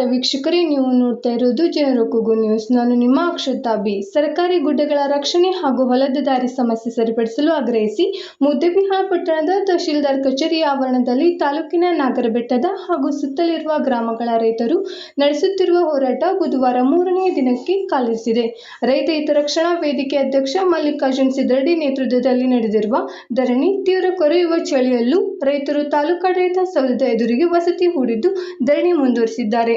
ನಮಸ್ಕಾರ ವೀಕ್ಷಕರೇ, ನೀವು ನೋಡ್ತಾ ಇರೋದು ಜನರ ಕೂಗು ನ್ಯೂಸ್. ನಾನು ನಿಮ್ಮ ಅಕ್ಷತಾ ಬಿ. ಸರ್ಕಾರಿ ಗುಡ್ಡೆಗಳ ರಕ್ಷಣೆ ಹಾಗೂ ಹೊಲದ ದಾರಿ ಸಮಸ್ಯೆ ಸರಿಪಡಿಸಲು ಆಗ್ರಹಿಸಿ ಮುದ್ದೆಬಿಹಾಳ ಪಟ್ಟಣದ ತಹಶೀಲ್ದಾರ್ ಕಚೇರಿ ಆವರಣದಲ್ಲಿ ತಾಲೂಕಿನ ನಾಗರಬೆಟ್ಟದ ಹಾಗೂ ಸುತ್ತಲಿರುವ ಗ್ರಾಮಗಳ ರೈತರು ನಡೆಸುತ್ತಿರುವ ಹೋರಾಟ ಬುಧವಾರ ಮೂರನೇ ದಿನಕ್ಕೆ ಕಾಲಿರಿಸಿದೆ. ರೈತ ಹಿತರಕ್ಷಣಾ ವೇದಿಕೆ ಅಧ್ಯಕ್ಷ ಮಲ್ಲಿಕಾರ್ಜುನ್ ಸಿದ್ದರಡಿ ನೇತೃತ್ವದಲ್ಲಿ ನಡೆದಿರುವ ಧರಣಿ ತೀವ್ರ ಕೊರೆಯುವ ಚಳಿಯಲ್ಲೂ ರೈತರು ತಾಲೂಕಾಡಳಿತ ಸೌಧದ ಎದುರಿಗೆ ವಸತಿ ಹೂಡಿದ್ದು ಧರಣಿ ಮುಂದುವರಿಸಿದ್ದಾರೆ.